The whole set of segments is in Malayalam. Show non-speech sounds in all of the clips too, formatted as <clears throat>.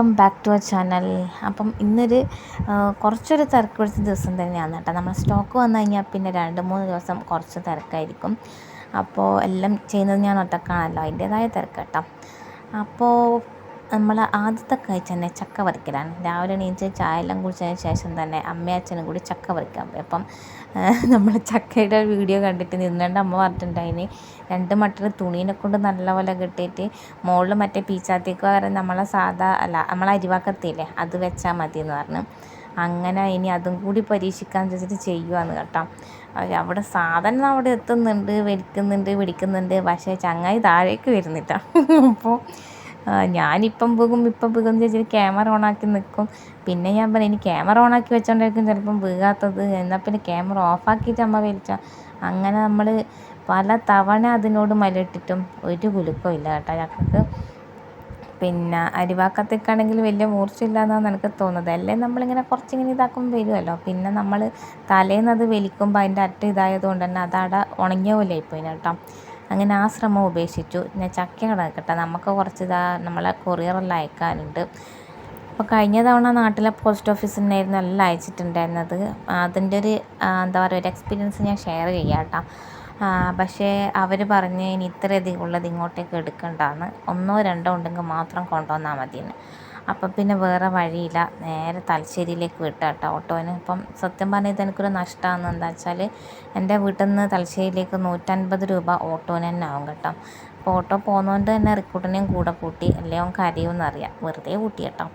Welcome back to our channel. അപ്പം ഇന്നൊരു കുറച്ചൊരു തിരക്ക് പിടിച്ച ദിവസം തന്നെയാണ് കേട്ടോ. നമ്മൾ സ്റ്റോക്ക് വന്നു കഴിഞ്ഞാൽ പിന്നെ രണ്ട് മൂന്ന് ദിവസം കുറച്ച് തിരക്കായിരിക്കും. അപ്പോൾ എല്ലാം ചെയ്യുന്നത് ഞാൻ ഒറ്റക്കാണല്ലോ. അതിന്റേതായ തിരക്ക് കേട്ടോ. അപ്പോൾ നമ്മൾ ആദ്യത്തെ കാഴ്ച തന്നെ ചക്ക പറിക്കലാണ് രാവിലെ എണീച്ച് ചായ എല്ലാം കുടിച്ചതിന് ശേഷം തന്നെ അമ്മയും അച്ഛനും കൂടി ചക്ക പോയി. അപ്പം <laughs> നമ്മൾ ചക്കയുടെ വീഡിയോ കണ്ടിട്ട് നിന്നുകൊണ്ട് അമ്മ പറഞ്ഞിട്ടുണ്ടായിന് രണ്ട് മട്ടർ തുണീനെ കൊണ്ട് നല്ലപോലെ കെട്ടിയിട്ട് മുകളിൽ മറ്റേ പീച്ചാത്തേക്ക് പകരം നമ്മളെ സാധാ അല്ല നമ്മളെ അരിവാക്കത്തില്ലേ അത് വെച്ചാൽ മതി എന്ന് പറഞ്ഞു. അങ്ങനെ ഇനി അതും കൂടി പരീക്ഷിക്കാൻ വെച്ചിട്ട് ചെയ്യുവാന്ന് കേട്ടോ. അവിടെ സാധനം അവിടെ എത്തുന്നുണ്ട് വലിക്കുന്നുണ്ട് പിടിക്കുന്നുണ്ട് പക്ഷേ ചങ്ങായി താഴേക്ക് വരുന്നില്ല. <laughs> അപ്പോൾ ഞാനിപ്പം പോകും ഇപ്പം പോകും എന്ന് ചോദിച്ചാൽ ക്യാമറ ഓണാക്കി നിൽക്കും പിന്നെ ഞാൻ പറഞ്ഞു ഇനി ക്യാമറ ഓണാക്കി വെച്ചോണ്ടായിരിക്കും ചിലപ്പം വീഴാത്തത്. എന്നാൽ പിന്നെ ക്യാമറ ഓഫാക്കിയിട്ട് അമ്മ വലിച്ച അങ്ങനെ നമ്മൾ പല തവണ അതിനോട് മലയിട്ടിട്ടും ഒരു കുലുക്കവും ഇല്ല കേട്ടോ ചക്കക്ക് പിന്നെ അരിവാക്കത്തേക്കാണെങ്കിൽ വലിയ മൂർച്ചയില്ലാന്നാണ് എനിക്ക് തോന്നുന്നത്. അല്ലേ? നമ്മളിങ്ങനെ കുറച്ചിങ്ങനെ ഇതാക്കുമ്പോൾ വരുമല്ലോ പിന്നെ നമ്മൾ തലേന്ന് അത് വലിക്കുമ്പോൾ അതിന്റെ അറ്റ ഇതായത് കൊണ്ട് തന്നെ അതവിടെ ഉണങ്ങിയ പോലെ ആയിപ്പോയി കേട്ടോ. അങ്ങനെ ആ ശ്രമം ഉപേക്ഷിച്ചു. ഞാൻ ചക്ക കിടക്കട്ടെ നമുക്ക് കുറച്ച് ഇതാ നമ്മളെ കൊറിയറെല്ലാം അയക്കാനുണ്ട്. അപ്പോൾ കഴിഞ്ഞ തവണ നാട്ടിലെ പോസ്റ്റ് ഓഫീസിൽ നിന്നായിരുന്നു എല്ലാം അയച്ചിട്ടുണ്ടായിരുന്നത്. അതിന്റെ ഒരു എന്താ പറയുക ഒരു എക്സ്പീരിയൻസ് ഞാൻ ഷെയർ ചെയ്യാട്ടോ. കേട്ടോ പക്ഷേ അവർ പറഞ്ഞ് ഇനി ഇത്രയധികം ഉള്ളത് ഇങ്ങോട്ടേക്ക് എടുക്കേണ്ടതാണ് ഒന്നോ രണ്ടോ ഉണ്ടെങ്കിൽ മാത്രം കൊണ്ടുവന്നാൽ മതിയെന്ന്. അപ്പം പിന്നെ വേറെ വഴിയില്ല. നേരെ തലശ്ശേരിയിലേക്ക് വിട്ട കേട്ടോ ഓട്ടോന്. അപ്പം സത്യം പറഞ്ഞാൽ ഇതെനിക്കൊരു നഷ്ടമാണ് എന്താ വെച്ചാൽ എന്റെ വീട്ടിൽ നിന്ന് തലശ്ശേരിയിലേക്ക് നൂറ്റൻപത് രൂപ ഓട്ടോന് തന്നെ ആവും കേട്ടോ. അപ്പോൾ ഓട്ടോ പോകുന്നതുകൊണ്ട് തന്നെ റിക്രൂട്ടിനെയും കൂടെ കൂട്ടി അല്ലേ അവൻ കരയുമെന്നറിയാം വെറുതെ കൂട്ടി കേട്ടോ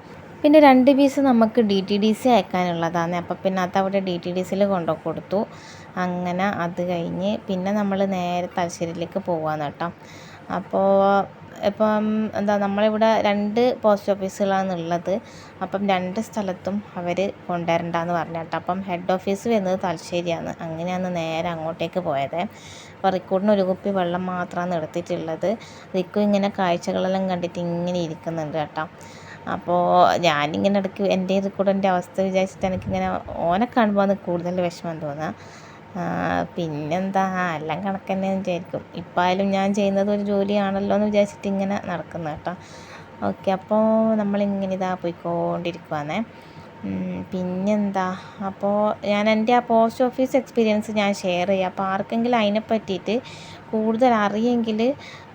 പിന്നെ രണ്ട് പീസ് നമുക്ക് ഡി ടി ഡി സി അയക്കാനുള്ളതാണ് അപ്പോൾ പിന്നെ അത് അവിടെ ഡി ടി ഡി സിയിൽ കൊണ്ടു കൊടുത്തു. അങ്ങനെ അത് കഴിഞ്ഞ് പിന്നെ നമ്മൾ നേരെ തലശ്ശേരിയിലേക്ക് പോകാമെന്ന് കേട്ടോ. അപ്പോൾ ഇപ്പം എന്താ നമ്മളിവിടെ രണ്ട് പോസ്റ്റ് ഓഫീസുകളാണ് ഉള്ളത് അപ്പം രണ്ട് സ്ഥലത്തും അവർ കൊണ്ടുവരണ്ടെന്ന് പറഞ്ഞു കേട്ടോ അപ്പം ഹെഡ് ഓഫീസ് വരുന്നത് തലശ്ശേരിയാണ്. അങ്ങനെയാണ് നേരെ അങ്ങോട്ടേക്ക് പോയത്. അപ്പോൾ റിക്കൂട്ടിന് ഒരു കുപ്പി വെള്ളം മാത്രമാണ് എടുത്തിട്ടുള്ളത്. റിക്കു ഇങ്ങനെ കാഴ്ചകളെല്ലാം കണ്ടിട്ട് ഇങ്ങനെ ഇരിക്കുന്നുണ്ട് കേട്ടോ. അപ്പോൾ ഞാനിങ്ങനെ ഇടയ്ക്ക് എന്റെ റിക്കൂട്ടിന്റെ അവസ്ഥ വിചാരിച്ചിട്ട് എനിക്കിങ്ങനെ ഓനെ കാണുമ്പോൾ ആണ് കൂടുതൽ വിഷമം തോന്നുക. പിന്നെന്താ? എല്ലാം കണക്ക് തന്നെ വിചാരിക്കും. ഇപ്പായാലും ഞാൻ ചെയ്യുന്നത് ഒരു ജോലിയാണല്ലോ എന്ന് വിചാരിച്ചിട്ട് ഇങ്ങനെ നടക്കുന്നു കേട്ടോ. ഓക്കെ അപ്പോൾ നമ്മളിങ്ങനെ ഇതാ പോയിക്കൊണ്ടിരിക്കുവാണേ പിന്നെന്താ? അപ്പോൾ ഞാൻ എന്റെ ആ പോസ്റ്റ് ഓഫീസ് എക്സ്പീരിയൻസ് ഞാൻ ഷെയർ ചെയ്യാം. അപ്പോൾ ആർക്കെങ്കിലും അതിനെ പറ്റിയിട്ട് കൂടുതൽ അറിയെങ്കിൽ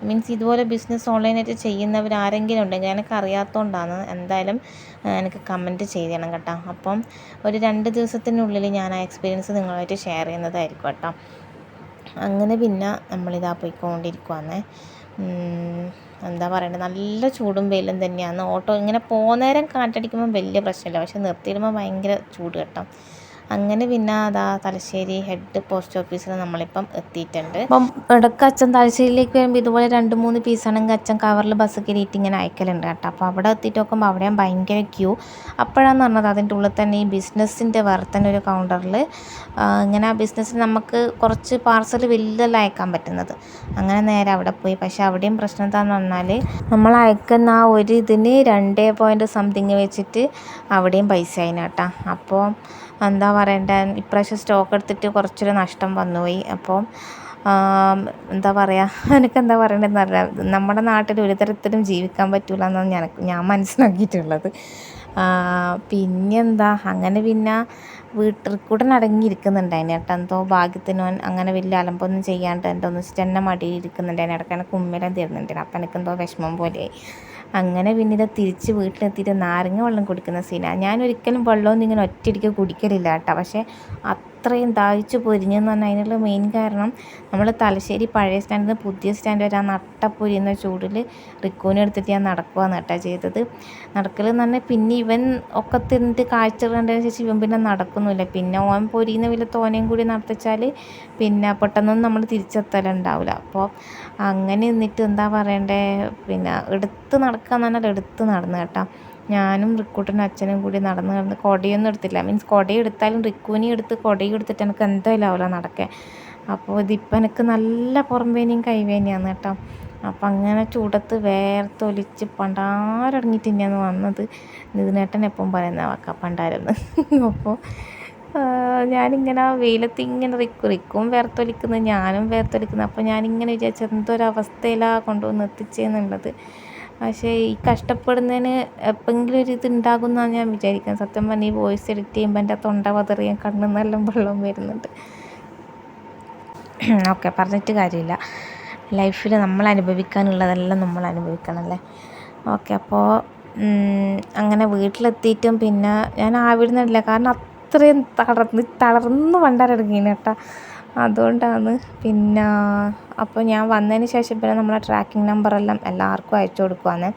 മീൻസ് ഇതുപോലെ ബിസിനസ് ഓൺലൈനായിട്ട് ചെയ്യുന്നവർ ആരെങ്കിലും ഉണ്ടെങ്കിൽ എനിക്ക് അറിയാത്തതുകൊണ്ടാണ് എന്തായാലും എനിക്ക് കമന്റ് ചെയ്യണം കേട്ടോ. അപ്പം ഒരു രണ്ട് ദിവസത്തിനുള്ളിൽ ഞാൻ ആ എക്സ്പീരിയൻസ് നിങ്ങളുമായിട്ട് ഷെയർ ചെയ്യുന്നതായിരിക്കും കേട്ടോ. അങ്ങനെ പിന്നെ നമ്മളിതാ പോയിക്കൊണ്ടിരിക്കുവാന്നേ. എന്താ പറയണ്ടത് നല്ല ചൂടും വെയിലും തന്നെയാണ് ഓട്ടോ ഇങ്ങനെ പോകുന്നേരം കാറ്റടിക്കുമ്പോൾ വലിയ പ്രശ്നമില്ല. പക്ഷെ നിർത്തിയിടുമ്പോൾ ഭയങ്കര ചൂട് കേട്ടോ. അങ്ങനെ പിന്നെ അതാ തലശ്ശേരി ഹെഡ് പോസ്റ്റ് ഓഫീസിൽ നമ്മളിപ്പം എത്തിയിട്ടുണ്ട്. അപ്പം ഇടയ്ക്ക് അച്ഛൻ തലശ്ശേരിയിലേക്ക് വരുമ്പോൾ ഇതുപോലെ രണ്ട് മൂന്ന് പീസാണെങ്കിൽ അച്ഛൻ കവറിൽ ബസ് കയറിയിട്ട് ഇങ്ങനെ അയക്കലുണ്ട് കേട്ടോ. അപ്പോൾ അവിടെ എത്തിയിട്ട് നോക്കുമ്പോൾ അവിടെയും ഭയങ്കര ക്യൂ അപ്പോഴാന്ന് പറഞ്ഞത് അതിന്റെ ഉള്ളിൽ തന്നെ ഈ ബിസിനസ്സിന്റെ വർത്തന ഒരു കൗണ്ടറിൽ ഇങ്ങനെ ആ ബിസിനസ്സിൽ നമുക്ക് കുറച്ച് പാർസൽ വലുതല്ല അയക്കാൻ പറ്റുന്നത്. അങ്ങനെ നേരെ അവിടെ പോയി. പക്ഷേ അവിടെയും പ്രശ്നം എന്താണെന്ന് പറഞ്ഞാൽ നമ്മൾ അയക്കുന്ന ആ ഒരു ഇതിന് രണ്ടേ പോയിന്റ് സംതിങ് വെച്ചിട്ട് അവിടെയും പൈസ അതിനാട്ടാ അപ്പോൾ എന്താ പറയണ്ടേ ഇപ്രാവശ്യം സ്റ്റോക്ക് എടുത്തിട്ട് കുറച്ചൊരു നഷ്ടം വന്നുപോയി. അപ്പോൾ എന്താ പറയുക എനിക്ക് എന്താ പറയണ്ടതെന്ന് അറിയാം നമ്മുടെ നാട്ടിൽ ഒരു തരത്തിലും ജീവിക്കാൻ പറ്റില്ല എന്നാണ് ഞാൻ ഞാൻ മനസ്സിലാക്കിയിട്ടുള്ളത്. പിന്നെന്താ അങ്ങനെ പിന്നെ വീട്ടിൽ കൂടെ അടങ്ങിയിരിക്കുന്നുണ്ടായിന് ഏട്ടാ എന്തോ ഭാഗ്യത്തിന് അങ്ങനെ വലിയ അലമ്പൊന്നും ചെയ്യാണ്ട് എന്റെ ഒന്ന് തന്നെ മടിയിൽ ഇരിക്കുന്നുണ്ടായിന് ഇടയ്ക്ക് എനിക്ക് ഉമ്മരം തരുന്നുണ്ടായിരുന്നു അപ്പം എനിക്കെന്തോ വിഷമം പോലെയായി. അങ്ങനെ പിന്നെ ഇത് തിരിച്ച് വീട്ടിലെത്തിയിട്ട് നാരങ്ങ വെള്ളം കൊടുക്കുന്ന സീനാണ് ഞാൻ ഒരിക്കലും വെള്ളമൊന്നും ഇങ്ങനെ ഒറ്റയടിക്ക് കുടിക്കലില്ല കേട്ടോ. പക്ഷേ അത്രയും ദാഹിച്ച് പൊരിഞ്ഞെന്ന് പറഞ്ഞാൽ അതിനുള്ള മെയിൻ കാരണം നമ്മൾ തലശ്ശേരി പഴയ സ്റ്റാൻഡിൽ നിന്ന് പുതിയ സ്റ്റാൻഡ് വരെ ആ നട്ടപ്പൊരിയുന്ന ചൂടിൽ റിക്കൂനെ എടുത്തിട്ട് ഞാൻ നടക്കുകയാണ് കേട്ടോ ചെയ്തത്. നടക്കൽ എന്ന് പറഞ്ഞാൽ പിന്നെ ഇവൻ ഒക്കെ തിന്നിട്ട് കാഴ്ച കണ്ടതിന് ശേഷം ഇവൻ പിന്നെ നടക്കുന്നില്ല പിന്നെ ഓൻ പൊരിയുന്ന വില തോനയും കൂടി നടത്തിച്ചാൽ പിന്നെ പെട്ടെന്നൊന്നും നമ്മൾ തിരിച്ചെത്തലുണ്ടാവില്ല. അപ്പോൾ അങ്ങനെ നിന്നിട്ട് എന്താ പറയണ്ടേ? പിന്നെ എടുത്ത് നടക്കുക എന്ന് പറഞ്ഞാൽ എടുത്ത് നടന്നു കേട്ടോ. ഞാനും റിക്കൂട്ടിന്റെ അച്ഛനും കൂടി നടന്ന് നടന്ന് കൊടയൊന്നും എടുത്തില്ല. മീൻസ് കുട എടുത്താലും റിക്കൂനി എടുത്ത് കൊടയും എടുത്തിട്ട് എനിക്ക് എന്തായാലും ആവില്ല നടക്കേ അപ്പോൾ ഇതിപ്പോൾ എനിക്ക് നല്ല പുറംവേനയും കൈവേനയാണ് കേട്ടോ. അപ്പം അങ്ങനെ ചൂടത്ത് വേർത്തൊലിച്ച് പണ്ടാരടങ്ങിയിട്ട് തന്നെയാണ് വന്നത് നിതിനേട്ടൻ എപ്പം പറയുന്ന വാക്ക പണ്ടാരെന്ന് <laughs> അപ്പോൾ ഞാനിങ്ങനെ വെയിലത്ത് ഇങ്ങനെ റിക്കും റിക്കും വേർത്തൊലിക്കുന്നു ഞാനും വേർത്തൊലിക്കുന്നു അപ്പോൾ ഞാനിങ്ങനെ വിചാരിച്ചു എന്തൊരവസ്ഥയിലാണ് കൊണ്ടുവന്ന് എത്തിച്ചേന്നുള്ളത്. പക്ഷേ ഈ കഷ്ടപ്പെടുന്നതിന് എപ്പോഴെങ്കിലും ഒരു ഇത് ഉണ്ടാകുമെന്നാണ് ഞാൻ വിചാരിക്കുന്നത്. സത്യം പറഞ്ഞാൽ ഈ വോയിസ് എഡിറ്റ് ചെയ്യുമ്പോൾ എന്റെ തൊണ്ട പതറിയാൻ കണ്ണിൽ നിന്നെല്ലാം വെള്ളം വരുന്നുണ്ട്. <clears throat> ഓക്കെ പറഞ്ഞിട്ട് കാര്യമില്ല. ലൈഫിൽ നമ്മൾ അനുഭവിക്കാനുള്ളതെല്ലാം നമ്മൾ അനുഭവിക്കണമല്ലേ ഓക്കെ അപ്പോൾ അങ്ങനെ വീട്ടിലെത്തിയിട്ടും പിന്നെ ഞാൻ ആവിടുന്നില്ല. കാരണം അത്രയും തളർന്ന് തളർന്ന് പണ്ടാരടങ്ങീന് കേട്ടോ. അതുകൊണ്ടാണ് പിന്നെ അപ്പോൾ ഞാൻ വന്നതിന് ശേഷം പിന്നെ നമ്മളെ ട്രാക്കിംഗ് നമ്പറെല്ലാം എല്ലാവർക്കും അയച്ചു കൊടുക്കുവാണ്.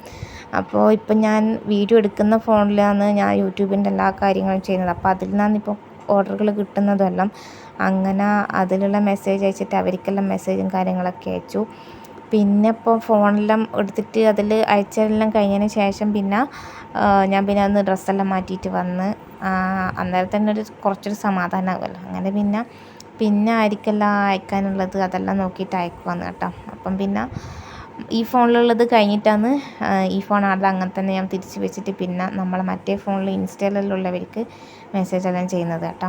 അപ്പോൾ ഇപ്പം ഞാൻ വീഡിയോ എടുക്കുന്ന ഫോണിലാണ് ഞാൻ യൂട്യൂബിന്റെ എല്ലാ കാര്യങ്ങളും ചെയ്യുന്നത്. അപ്പോൾ അതിൽ നിന്നാണ് ഇപ്പോൾ ഓർഡറുകൾ കിട്ടുന്നതെല്ലാം. അങ്ങനെ അതിലുള്ള മെസ്സേജ് അയച്ചിട്ട് അവർക്കെല്ലാം മെസ്സേജും കാര്യങ്ങളൊക്കെ അയച്ചു. പിന്നെ ഇപ്പോൾ ഫോണെല്ലാം എടുത്തിട്ട് അതിൽ അയച്ചതെല്ലാം കഴിഞ്ഞതിന് ശേഷം പിന്നെ ഞാൻ പിന്നെ അന്ന് ഡ്രസ്സെല്ലാം മാറ്റിയിട്ട് വന്ന് അന്നേരം തന്നെ ഒരു കുറച്ചൊരു സമാധാനമാകുമല്ലോ അങ്ങനെ പിന്നെ പിന്നെ ആയിരിക്കെല്ലാം അയക്കാനുള്ളത്. അതെല്ലാം നോക്കിയിട്ട് അയക്കുവാന്ന് കേട്ടോ. അപ്പം പിന്നെ ഈ ഫോണിലുള്ളത് കഴിഞ്ഞിട്ടാണ് ഈ ഫോൺ അത് അങ്ങനെ തന്നെ ഞാൻ തിരിച്ച് വെച്ചിട്ട് പിന്നെ നമ്മൾ മറ്റേ ഫോണിൽ ഇൻസ്റ്റയിലുള്ളവർക്ക് മെസ്സേജ് എല്ലാം ചെയ്യുന്നത് കേട്ടോ.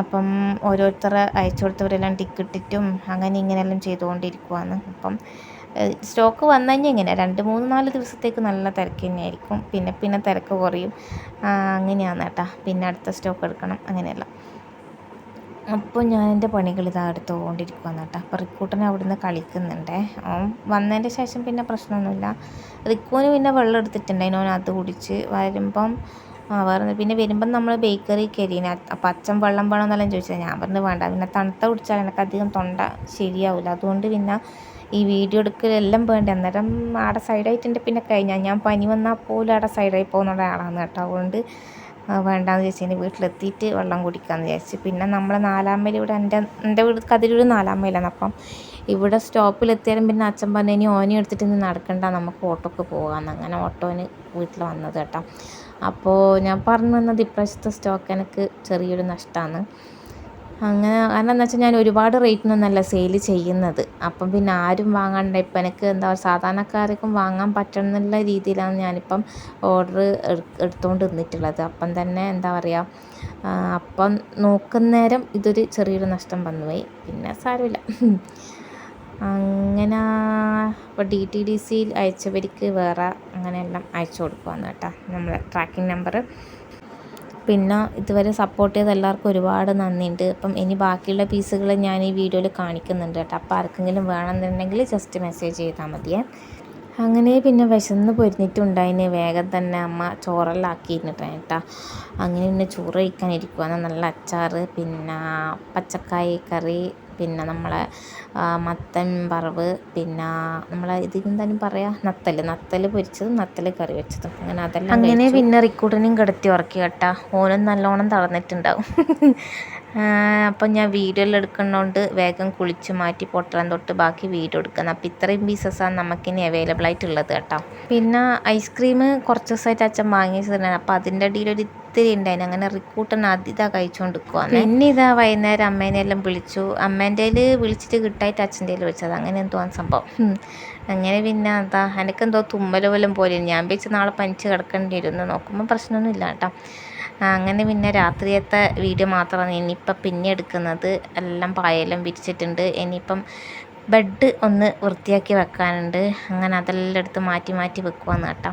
അപ്പം ഓരോരുത്തരെ അയച്ചു കൊടുത്തവരെല്ലാം ടിക്കറ്റിട്ടും അങ്ങനെ ഇങ്ങനെയെല്ലാം ചെയ്തുകൊണ്ടിരിക്കുവാണ്. അപ്പം സ്റ്റോക്ക് വന്നു കഴിഞ്ഞാൽ ഇങ്ങനെ രണ്ട് മൂന്ന് നാല് ദിവസത്തേക്ക് നല്ല തിരക്ക് തന്നെയായിരിക്കും. പിന്നെ പിന്നെ തിരക്ക് കുറയും. അങ്ങനെയാണ് കേട്ടോ. പിന്നെ അടുത്ത സ്റ്റോക്ക് എടുക്കണം. അങ്ങനെയല്ല. അപ്പോൾ ഞാൻ എന്റെ പണികൾ ഇതാ എടുത്തുകൊണ്ടിരിക്കുകയാണ് കേട്ടോ. അപ്പോൾ റിക്കൂട്ടൻ അവിടുന്ന് കളിക്കുന്നുണ്ടേ. വന്നതിന്റെ ശേഷം പിന്നെ പ്രശ്നമൊന്നുമില്ല. റിക്കൂന് പിന്നെ വെള്ളം എടുത്തിട്ടുണ്ടായിരുന്നു. അവൻ അത് കുടിച്ച് വരുമ്പം ആ വേറെ പിന്നെ വരുമ്പം നമ്മൾ ബേക്കറി കയറിയിന് അപ്പം വെള്ളം വേണമെന്നെല്ലാം ചോദിച്ചത് ഞാൻ പറഞ്ഞു വേണ്ട. പിന്നെ തണുത്ത കുടിച്ചാൽ എനിക്ക് അധികം തൊണ്ട ശരിയാവില്ല അതുകൊണ്ട് പിന്നെ ഈ വീഡിയോ എടുക്കലെല്ലാം വേണ്ട? അന്നേരം ആടെ സൈഡായിട്ടുണ്ട് പിന്നെ കഴിഞ്ഞാൽ ഞാൻ പനി വന്നാൽ പോലും ആടെ സൈഡായി പോകുന്ന ഒരാളാണ് കേട്ടോ. അതുകൊണ്ട് വേണ്ടാന്ന് വിചാരിച്ചു വീട്ടിലെത്തിയിട്ട് വെള്ളം കുടിക്കാമെന്ന് വിചാരിച്ചു. പിന്നെ നമ്മൾ നാലാം മൈൽ ഇവിടെ എന്റെ എന്റെ വീട് കതിരൂർ നാലാം മൈലാണ് അപ്പം ഇവിടെ സ്റ്റോപ്പിലെത്തിയാലും പിന്നെ അച്ഛൻ പറഞ്ഞു ഇനി ഓനെ എടുത്തിട്ട് ഇന്ന് നടക്കണ്ട. നമുക്ക് ഓട്ടോക്ക് പോകാമെന്ന് അങ്ങനെ ഓട്ടോന് വീട്ടിൽ വന്നത് കേട്ടോ. അപ്പോൾ ഞാൻ പറഞ്ഞു വന്നത് ഇപ്രാവശ്യത്തെ സ്റ്റോക്ക് എനിക്ക് ചെറിയൊരു നഷ്ടമാണ് അങ്ങനെ കാരണം എന്താ വെച്ചാൽ ഞാൻ ഒരുപാട് റേറ്റിനൊന്നല്ല സെയിൽ ചെയ്യുന്നത്. അപ്പം പിന്നെ ആരും വാങ്ങണ്ട. ഇപ്പം എനിക്ക് എന്താ സാധാരണക്കാർക്കും വാങ്ങാൻ പറ്റണം എന്നുള്ള രീതിയിലാണ് ഞാനിപ്പം ഓർഡർ എടുത്തുകൊണ്ട് നിന്നിട്ടുള്ളത് അപ്പം തന്നെ എന്താ പറയുക അപ്പം നോക്കുന്നേരം ഇതൊരു ചെറിയൊരു നഷ്ടം വന്നുപോയി. പിന്നെ സാരമില്ല. അങ്ങനെ അപ്പോൾ ഡി ടി ഡി സിയിൽ അയച്ചവർക്ക് വേറെ അങ്ങനെയെല്ലാം അയച്ചു കൊടുക്കുവാന്ന് കേട്ടോ നമ്മളെ ട്രാക്കിംഗ് നമ്പർ പിന്നെ ഇതുവരെ സപ്പോർട്ട് ചെയ്ത എല്ലാവർക്കും ഒരുപാട് നന്ദിയുണ്ട്. അപ്പം ഇനി ബാക്കിയുള്ള പീസുകൾ ഞാൻ ഈ വീഡിയോയിൽ കാണിക്കുന്നുണ്ട് കേട്ടോ. അപ്പോൾ ആർക്കെങ്കിലും വേണമെന്നുണ്ടെങ്കിൽ ജസ്റ്റ് മെസ്സേജ് ചെയ്താൽ മതിയേ. അങ്ങനെ പിന്നെ വിശന്ന് പൊരിഞ്ഞിട്ടുണ്ടായിന്. വേഗം തന്നെ അമ്മ ചോറെല്ലാം ആക്കിയിരുന്നു കേട്ടോ അങ്ങനെ പിന്നെ ചോറ് കഴിക്കാൻ ഇരിക്കുവാണ് നല്ല അച്ചാർ പിന്നെ പച്ചക്കായ കറി പിന്നെ നമ്മളെ മത്തൻ വറവ് പിന്നെ നമ്മളെ ഇതിനെന്തായാലും പറയാ നത്തൽ നത്തൽ പൊരിച്ചതും നത്തൽ കറി വെച്ചതും. അങ്ങനെ അതെല്ലാം അങ്ങനെ പിന്നെ റിക്കൂട്ടനെയും കിടത്തി ഉറക്കി കേട്ടാ. ഓനും നല്ലോണം തളർന്നിട്ടുണ്ടാവും. അപ്പം ഞാൻ വീഡിയോയിൽ എടുക്കുന്നതുകൊണ്ട് വേഗം കുളിച്ച് മാറ്റി പൊട്ടലം തൊട്ട് ബാക്കി വീഡിയോ എടുക്കുന്നത് അപ്പം ഇത്രയും പീസസാണ് നമുക്കിനി അവൈലബിൾ ആയിട്ടുള്ളത് കേട്ടോ. പിന്നെ ഐസ്ക്രീം കുറച്ച് ദിവസമായിട്ട് അച്ഛൻ വാങ്ങിച്ചിട്ടുണ്ടായിരുന്നു അപ്പം അതിന്റെ ഇടയിൽ ഒരു ഉണ്ടായിന്. അങ്ങനെ റിക്കൂട്ടൻ അതിതാ കഴിച്ചുകൊണ്ടിരിക്കുവാണ് പിന്നെ ഇതാ വൈകുന്നേരം അമ്മേനെ എല്ലാം വിളിച്ചു. അമ്മേന്റെ വിളിച്ചിട്ട് കിട്ടായിട്ട് അച്ഛന്റെ വിളിച്ചത് അങ്ങനെ എന്തോ സംഭവം. അങ്ങനെ പിന്നെ എന്താ എനിക്കെന്തോ തുമ്മൽ പോലും പോലെ ഞാൻ വെച്ച് നാളെ പനിച്ച് കിടക്കേണ്ടി ഇരുന്ന് നോക്കുമ്പോൾ പ്രശ്നമൊന്നും ഇല്ല കേട്ടോ. അങ്ങനെ പിന്നെ രാത്രിയത്തെ വീഡിയോ മാത്രമാണ് ഇനിയിപ്പം പിന്നെ എടുക്കുന്നത്. എല്ലാം പായെല്ലാം വിരിച്ചിട്ടുണ്ട്. ഇനിയിപ്പം ബെഡ് ഒന്ന് വൃത്തിയാക്കി വെക്കാനുണ്ട്. അങ്ങനെ അതെല്ലാം എടുത്ത് മാറ്റി മാറ്റി വെക്കുവാന്ന് കേട്ടോ.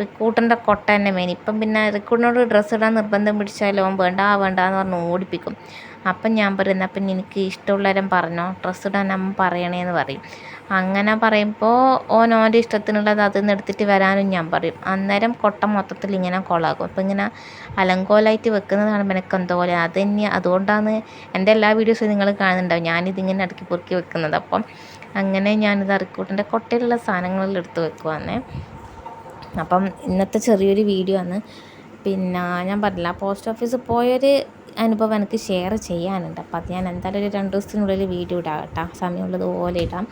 റിക്കൂട്ടന്റെ കൊട്ട തന്നെ മെയിൻ ഇപ്പം പിന്നെ റിക്കൂട്ടിനോട് ഡ്രസ്സ് ഇടാൻ നിർബന്ധം പിടിച്ചാലോ? അവൻ വേണ്ട വേണ്ട എന്ന് പറഞ്ഞ് ഓടിപ്പിക്കും. അപ്പം ഞാൻ പറയുന്നത് അപ്പം എനിക്ക് ഇഷ്ടമുള്ളവരും പറഞ്ഞോ? ഡ്രസ്സ് ഇടാൻ അമ്മ പറയണേന്ന് പറയും. അങ്ങനെ പറയുമ്പോൾ ഓൻ ഓന്റെ ഇഷ്ടത്തിനുള്ളത് അതിൽ നിന്ന് എടുത്തിട്ട് വരാനും ഞാൻ പറയും. അന്നേരം കൊട്ട മൊത്തത്തിൽ ഇങ്ങനെ കൊളാകും. അപ്പം ഇങ്ങനെ അലങ്കോലായിട്ട് വെക്കുന്നത് കാണുമ്പോൾ എനിക്ക് എന്തോ പോലെ അത് തന്നെ അതുകൊണ്ടാണ് എന്റെ എല്ലാ വീഡിയോസും നിങ്ങൾ കാണുന്നുണ്ടാവും. ഞാനിതിങ്ങനെ അടുക്കി പൊറുക്കി വെക്കുന്നത്. അപ്പം അങ്ങനെ ഞാനിത് അറിക്കൂട്ടിന്റെ കൊട്ടയിലുള്ള സാധനങ്ങളിൽ എടുത്ത് വെക്കുവാന്നേ. അപ്പം ഇന്നത്തെ ചെറിയൊരു വീഡിയോ ആണ്. പിന്നെ ഞാൻ പറഞ്ഞില്ല പോസ്റ്റ് ഓഫീസിൽ പോയൊരു അനുഭവം എനിക്ക് ഷെയർ ചെയ്യാനുണ്ട്. അപ്പം അത് ഞാൻ എന്തായാലും ഒരു രണ്ട് ദിവസത്തിനുള്ളിൽ വീഡിയോ ഇടാം കേട്ടോ. സമയമുള്ളതുപോലെ ഇടാം.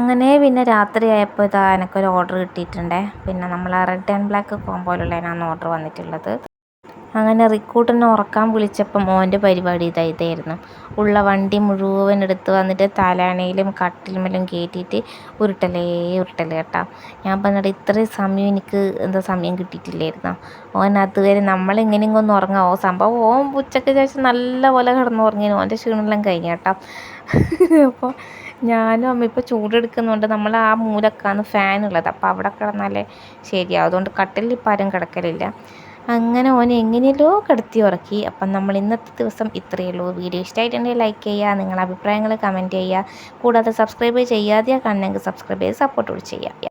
അങ്ങനെ പിന്നെ രാത്രിയായപ്പോൾ ഇതാ എനിക്കൊരു ഓർഡർ കിട്ടിയിട്ടുണ്ടേ. പിന്നെ നമ്മൾ റെഡ് ആൻഡ് ബ്ലാക്ക് കോമ്പോയിലുള്ളതിനാണ് ഓർഡർ വന്നിട്ടുള്ളത്. അങ്ങനെ റിക്കൂട്ടനെ ഉറക്കാൻ വിളിച്ചപ്പം മോന്റെ പരിപാടി ഇതാ ഇതായിരുന്നു ഉള്ള വണ്ടി മുഴുവൻ എടുത്ത് വന്നിട്ട് തലാണയിലും കട്ടിലുമെല്ലാം കയറ്റിയിട്ട് ഉരുട്ടലേ ഉരുട്ടലേ കേട്ടോ. ഞാൻ പറഞ്ഞിട്ട് ഇത്രയും സമയം എനിക്ക് എന്താ സമയം കിട്ടിയിട്ടില്ലായിരുന്നു? ഓൻ അതുവരെ നമ്മളെങ്ങനെയെങ്കിലും ഒന്ന് ഉറങ്ങാം. ഓ സംഭവം ഓൻ ഉച്ചയ്ക്ക് ശേഷം നല്ല പോലെ കിടന്ന് ഉറങ്ങിന് ഓന്റെ ക്ഷീണമെല്ലാം കഴിഞ്ഞു കേട്ടോ. അപ്പോൾ ഞാനും അമ്മ ഇപ്പോൾ ചൂടെടുക്കുന്നതുകൊണ്ട് നമ്മൾ ആ മൂലക്കാണ് ഫാനുള്ളത് അപ്പോൾ അവിടെ കിടന്നാലേ ശരിയാവും. അതുകൊണ്ട് കട്ടിലിൽ ഇപ്പം ആരും കിടക്കലില്ല. അങ്ങനെ ഓനെ എങ്ങനെയല്ലോ കിടത്തി ഉറക്കി. അപ്പം നമ്മൾ ഇന്നത്തെ ദിവസം ഇത്രയേ ഉള്ളൂ വീഡിയോ ഇഷ്ടമായിട്ടുണ്ടെങ്കിൽ ലൈക്ക് ചെയ്യുക നിങ്ങളുടെ അഭിപ്രായങ്ങൾ കമന്റ് ചെയ്യുക. കൂടാതെ സബ്സ്ക്രൈബ് ചെയ്യാതെയാ കാണണമെങ്കിൽ സബ്സ്ക്രൈബ് ചെയ്ത് സപ്പോർട്ട് കൂടി ചെയ്യുക.